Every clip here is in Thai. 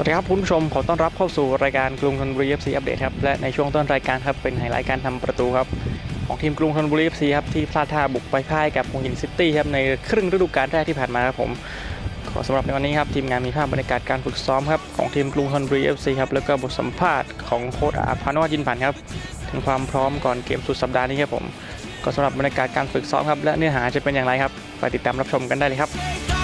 วัสดีครับคุณผู้ชมขอต้อนรับเข้าสู่รายการกรุงธนบุรี FC อัปเดตครับและในช่วงต้นรายการครับเป็นไฮไลท์การทำประตูครับของทีมกรุงธนบุรี FC ครับที่พลาดท่าบุกไปพ่ายกับหัวหินซิตี้ครับในครึ่งฤดูกาลแรกที่ผ่านมาครับผมขอสำหรับในวันนี้ครับทีมงานมีภาพบรรยากาศการฝึกซ้อมครับของทีมกรุงธนบุรี FC ครับแล้วก็บทสัมภาษณ์ของโค้ชอาพานวัจินผันครับถึงความพร้อมก่อนเกมสุดสัปดาห์นี้ครับผมก็สำหรับบรรยากาศการฝึกซ้อมครับและเนื้อหาจะเป็นอย่างไรครับไปติดตามรับชมกันได้เลยครับ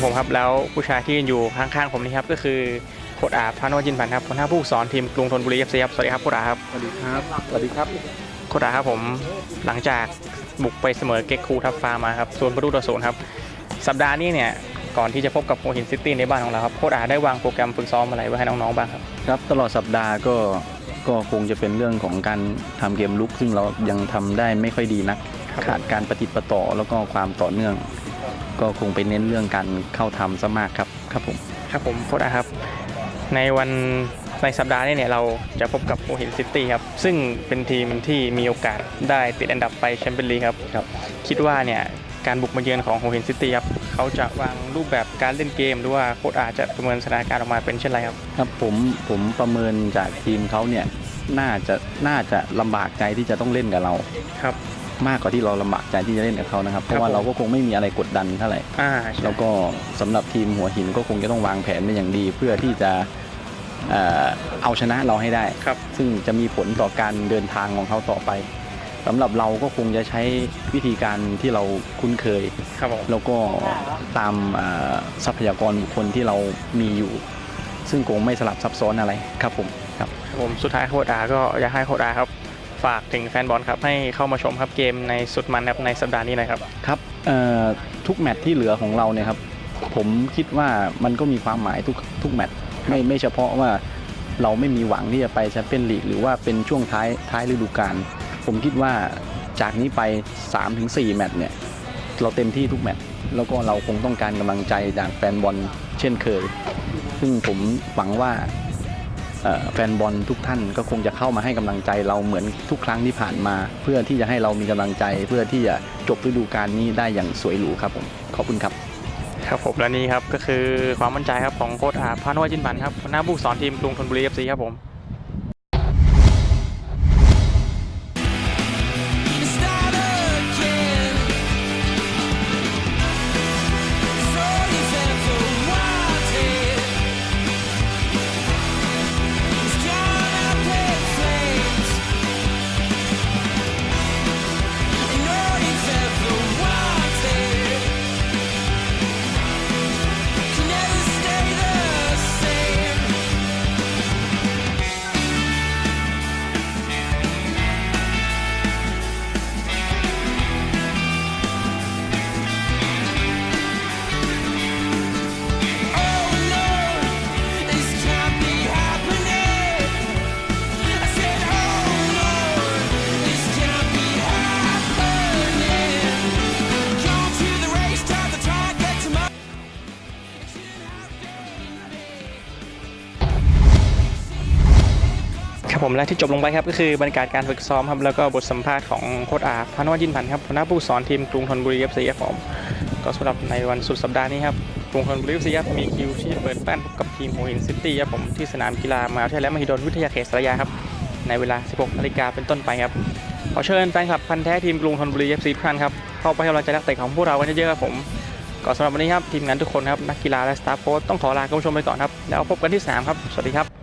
ครับผมครับแล้วผู้ชายที่ยืนอยู่ข้างๆผมนี่ครับก็คือโค้ชอาพานวจินพันธ์ครับหัวหน้าผู้ฝึกสอนทีมกรุงธนบุรีเอฟซีครับสวัสดีครับโค้ชอาครับสวัสดีครับสวัสดีครับโค้ชอาครับผมหลังจากบุกไปเสมอเก็กคูทับฟามาครับส่วนประตูต่อศูนย์ครับสัปดาห์นี้เนี่ยก่อนที่จะพบกับโมหินซิตี้ในบ้านของเราครับโค้ชอาได้วางโปรแกรมฝึกซ้อมอะไรไว้ให้น้องๆบ้างครับครับตลอดสัปดาห์ก็ก็คงจะเป็นเรื่องของการทำเกมลุก ซึ่งเรายังทำได้ไม่ค่อยดีนักครับขาดการปฏิดประต่อแล้วก็ความต่อเนื่อง ก็คงไปเน้นเรื่องการเข้าทำซะมากครับครับผมครับผมโค้ชอาครับ ในวันในสัปดาห์นี้เนี่ยเราจะพบกับโมหินซิตี้ครับ ซึ่งเป็นทีมที่มีโอกาสได้ติดอันดับไปแชมเปี้ยนลีกครับครับ คิดว่าเนี่ยการบุกมาเยือนของโฮเฮนซิตี้ครับเขาจะวางรูปแบบการเล่นเกม หรือว่าโค้ชอาจจะประเมินสถานการณ์ออกมาเป็นเช่นไรครับครับผมผมประเมินจากทีมเขาเนี่ยน่าจะน่าจะลำบากใจที่จะต้องเล่นกับเราครับ มากกว่าที่เราลำบากใจที่จะเล่นกับเขานะครับ เพราะว่าผมเราก็คงไม่มีอะไรกดดันเท่าไหร่อ่าใช่แล้วก็สำหรับทีมหัวหินก็คงจะต้องวางแผนเป็นอย่างดี เพื่อที่จะเอ่อเอาชนะเราให้ได้ครับซึ่งจะมีผลต่อการเดินทางของเขาต่อไปสำหรับเราก็คงจะใช้วิธีการที่เราคุ้นเคยครับผมแล้วก็ตามเอ่อทรัพยากรบุคคลที่เรามีอยู่ ซึ่งคงไม่สลับซับซ้อนอะไรครับผมครับครับผมสุดท้ายโค้ชอาก็อยากให้โค้ชอาครับ ฝากถึงแฟนบอลครับให้เข้ามาชมครับเกมในสุดมันครับในสัปดาห์นี้หนะครับครับเอ่อทุกแมตช์ที่เหลือของเราเนี่ยครับผมคิดว่ามันก็มีความหมายทุกทุกแมตช์ไม่ไม่เฉพาะว่าเราไม่มีหวังที่จะไปแชมเปี้ยนลีกหรือว่าเป็นช่วงท้ายท้ายฤดูกาลผมคิดว่าจากนี้ไป 3-4 แมตช์เนี่ยเราเต็มที่ทุกแมตช์แล้วก็เราคงต้องการกำลังใจจากแฟนบอลเช่นเคย ซึ่งผมหวังว่าเอ่อ แฟนบอลทุกท่านก็คงจะเข้ามาให้กำลังใจเราเหมือนทุกครั้งที่ผ่านมา เพื่อที่จะให้เรามีกำลังใจ เพื่อที่จะจบฤดูกาลนี้ได้อย่างสวยหรูครับผมขอบคุณครับ ครับผมและนี่ครับก็คือความมั่นใจครับของโค้ชอาพานวจินพันธ์ครับหน้าผู้ฝึกสอนทีมกรุงธนบุรีเอฟซีครับผม ครับผมและที่จบลงไปครับก็คือบรรยากาศการฝึกซ้อมครับแล้วก็บทสัมภาษณ์ของโค้ชอาพานวจินพันธ์ครับหัวหน้าผู้สอนทีมกรุงธนบุรีเอฟซีครับผมก็สำหรับในวันสุดสัปดาห์นี้ครับกรุงธนบุรีเอฟซีครับมีคิวที่จะเปิดบ้นพบกับทีมหัวหินซิตี้ครับผมที่สนามกีฬามหาวิทยาลัยมหิดลวิทยาเขตสระยาครับในเวลา 16นาฬิกาเป็นต้นไปครับขอเชิญแฟนคลับพันแท้ทีมกรุงธนบุรีเอฟซีทุกท่านครับเข้าไปให้กำลังใจนักเตะของพวกเรากันเยอะๆครับผมก็สำหรับวันนี้ครับทีมงานทุกคนครับนักกีฬาและสตาฟโค้ชต้องขอลาคุณผู้ชมไปก่อนครับแล้วพบกันที่สนามครับสวัสดีครับ